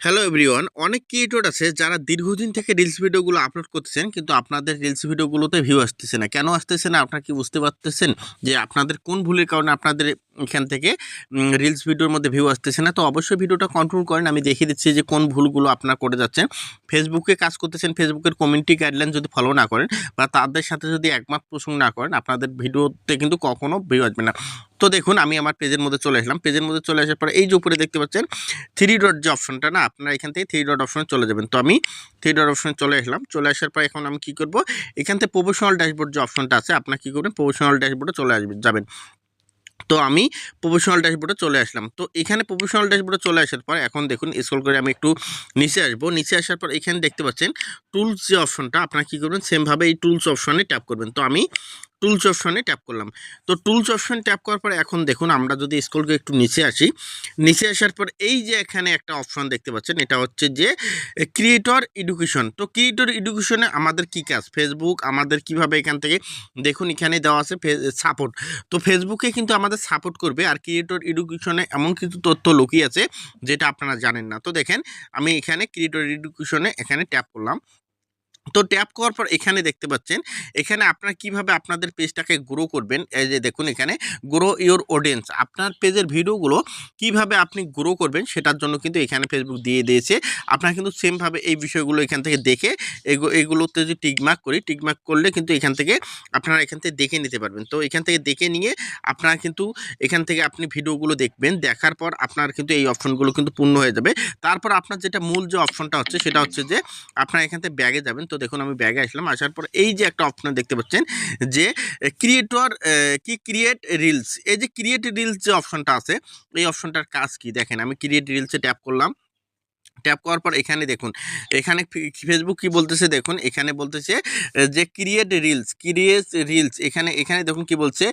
Hello everyone অনেক creator আছে যারা দীর্ঘদিন থেকে রিলস ভিডিওগুলো আপলোড করতেছেন, কিন্তু আপনাদের রিলস ভিডিওগুলোতে ভিউ আসতেছে না। কেন আসতেছে না? আপনারা কি বুঝতে পারতেছেন যে আপনাদের কোন ভুলের কারণে আপনাদের এখান থেকে রিলস ভিডিওর মধ্যে ভিউ আসতেছে না। তো অবশ্যই ভিডিওটা কন্ট্রোল করেন। আমি দেখিয়ে দিচ্ছি যে কোন ভুলগুলো আপনারা করে যাচ্ছেন। ফেসবুকে কাজ করতেছেন ফেসবুকের কমিউনিটি গাইডলাইন যদি ফলো না করেন বা তাদের সাথে যদি একমাত্র প্রসঙ্গ না করেন, আপনাদের ভিডিওতে কিন্তু কখনো ভিউ আসবে না। তো দেখুন, আমি আমার পেজের মধ্যে চলে আসলাম। পেজের মধ্যে চলে আসার পর এই যে উপরে দেখতে পাচ্ছেন থ্রি ডট যে অপশনটা না, আপনারা এখান থেকে থ্রি ডট অপশনে চলে যাবেন। তো আমি থ্রি ডট অপশনে চলে আসলাম। চলে আসার পর এখন আমি কি করব? এখান থেকে প্রফেশনাল ড্যাশবোর্ড যে অপশনটা আছে, আপনারা কী করবেন? প্রফেশনাল ড্যাশবোর্ডে চলে আসবেন যাবেন। তো আমি প্রফেশনাল ড্যাশবোর্ডে চলে আসলাম। তো এখানে প্রফেশনাল ড্যাশবোর্ডে চলে আসার পর এখন দেখুন স্ক্রল করে আমি একটু নিচে আসব। নিচে আসার পর এখানে দেখতে পাচ্ছেন টুলস যে অপশনটা আপনারা কী করবেন সেমভাবে এই টুলস অপশনে ট্যাপ করবেন। তো আমি টুলস অপশনে ট্যাপ করলাম। তো টুলস অপশন ট্যাপ করার পর এখন দেখুন, আমরা যদি স্কুলকে একটু নিচে আসি, নিচে আসার পর এই যে এখানে একটা অপশন দেখতে পাচ্ছেন, এটা হচ্ছে যে ক্রিয়েটর এডুকেশন তো ক্রিয়েটর এডুকেশনে আমাদের কি কাজ? ফেসবুক আমাদের কীভাবে এখান থেকে, দেখুন এখানে দেওয়া আছে সাপোর্ট তো ফেসবুকে কিন্তু আমাদের সাপোর্ট করবে, আর ক্রিয়েটর এডুকেশনে এমন কিছু তথ্য লুকিয়ে আছে, যেটা আপনারা জানেন না। তো দেখেন, আমি এখানে ক্রিয়েটর এডুকেশনে এখানে ট্যাপ করলাম। তো ট্যাপ করার পর এখানে দেখতে পাচ্ছেন, এখানে আপনারা কীভাবে আপনাদের পেজটাকে গ্রো করবেন? এই যে দেখুন এখানে গ্রো ইওর অডিয়েন্স আপনার পেজের ভিডিওগুলো কীভাবে আপনি গ্রো করবেন সেটার জন্য কিন্তু এখানে ফেসবুক দিয়ে দিয়েছে। আপনারা কিন্তু সেমভাবে এই বিষয়গুলো এখান থেকে দেখে এগু- এগুলোতে যদি টিকমার্ক করি টিকমার্ক করলে কিন্তু এখান থেকে আপনারা এখান থেকে দেখে নিতে পারবেন। তো এখান থেকে দেখে নিয়ে আপনারা কিন্তু এখান থেকে আপনি ভিডিওগুলো দেখবেন, দেখার পর আপনার কিন্তু এই অপশনগুলো কিন্তু পূর্ণ হয়ে যাবে। তারপর আপনার যেটা মূল যে অপশনটা হচ্ছে সেটা হচ্ছে যে আপনারা এখান থেকে ব্যাগে যাবেন। তো দেখুন আমি ব্যাগে আসলাম, আসার পর এই যে একটা অপশন দেখতে পাচ্ছেন যে ক্রিয়েটর কি ক্রিয়েট রিলস এই যে ক্রিয়েট রিলস যে অপশনটা আছে, এই অপশনটার কাজ কি? দেখেন, আমি ক্রিয়েট রিলসে ট্যাপ করলাম। ট্যাপ করার পর এখানে দেখুন, এখানে ফেসবুক কি বলতেছে দেখুন, এখানে বলতেছে যে ক্রিয়েট রিলস ক্রিয়েট রিলস এখানে এখানে দেখুন কি বলছে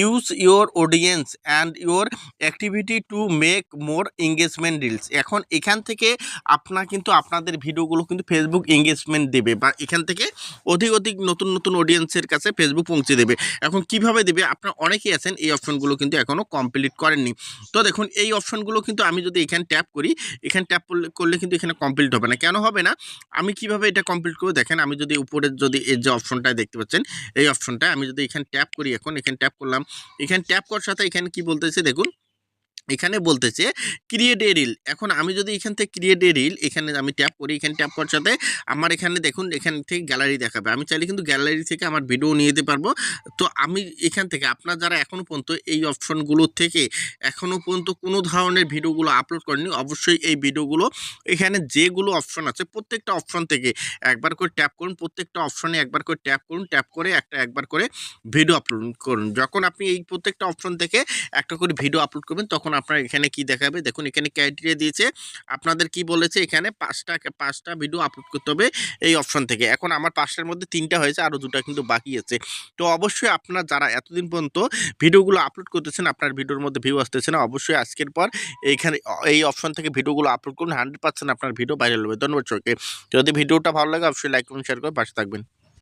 use your audience and your activity to make more engagement reels এখন এখান থেকে আপনার কিন্তু আপনাদের ভিডিওগুলো কিন্তু ফেসবুক এঙ্গেজমেন্ট দেবে বা এখান থেকে অধিক অধিক নতুন নতুন অডিয়েন্সের কাছে ফেসবুক পৌঁছে দেবে। এখন কীভাবে দেবে? আপনার অনেকেই আছেন, এই অপশনগুলো কিন্তু এখনও কমপ্লিট করেননি। তো দেখুন, এই অপশনগুলো কিন্তু আমি যদি এখানে ট্যাপ করি, এখানে ট্যাপ করলে করলে কিন্তু এখানে কমপ্লিট হবে না। কেন হবে না? আমি কীভাবে এটা কমপ্লিট করব? দেখেন, আমি যদি উপরের যদি এই যে অপশনটা দেখতে পাচ্ছেন, এই অপশনটা আমি যদি এখানে ট্যাপ করি, এখন এখানে ট্যাপ করলাম। এখানে ট্যাপ করার সাথে এখানে কি বলতেছে দেখুন এখানে বলতেছে, ক্রিয়েট এ রিল। এখন আমি যদি এখান থেকে ক্রিয়েট এ রিল, এখানে আমি ট্যাপ করি, এখানে ট্যাপ করার সাথে আমার এখানে দেখুন, এখান থেকে গ্যালারি দেখাবে। আমি চাইলে কিন্তু গ্যালারি থেকে আমার ভিডিও নিয়ে যেতে পারব। তো আমি এখান থেকে, আপনার যারা এখনও পর্যন্ত এই অপশনগুলো থেকে এখনও পর্যন্ত কোনো ধরনের ভিডিওগুলো আপলোড করেনি অবশ্যই এই ভিডিওগুলো, এখানে যেগুলো অপশন আছে, প্রত্যেকটা অপশন থেকে একবার করে ট্যাপ করুন, প্রত্যেকটা অপশনে একবার করে ট্যাপ করুন, ট্যাপ করে একটা একবার করে ভিডিও আপলোড করুন। যখন আপনি এই প্রত্যেকটা অপশন থেকে একটা করে ভিডিও আপলোড করবেন, তখন আপনার এখানে কি দেখাবে? দেখুন, এখানে ক্রাইটেরিয়া দিয়েছে। আপনাদের কি বলেছে? এখানে পাঁচটা পাঁচটা ভিডিও আপলোড করতে হবে এই অপশন থেকে। এখন আমার পাঁচটার মধ্যে তিনটা হয়েছে, আরও দুটো কিন্তু বাকি আছে। তো অবশ্যই আপনার যারা এতদিন পর্যন্ত ভিডিওগুলো আপলোড করতেছেন, আপনার ভিডিওর মধ্যে ভিউ আসতেছে না, অবশ্যই আজকের পর এইখানে, এই অপশন থেকে ভিডিওগুলো আপলোড করুন। হান্ড্রেড পার্সেন্ট আপনার ভিডিও ভাইরাল হবে। ধন্যবাদ সবাইকে। যদি ভিডিওটা ভালো লাগে, অবশ্যই লাইক করুন শেয়ার করে পাশে থাকবেন।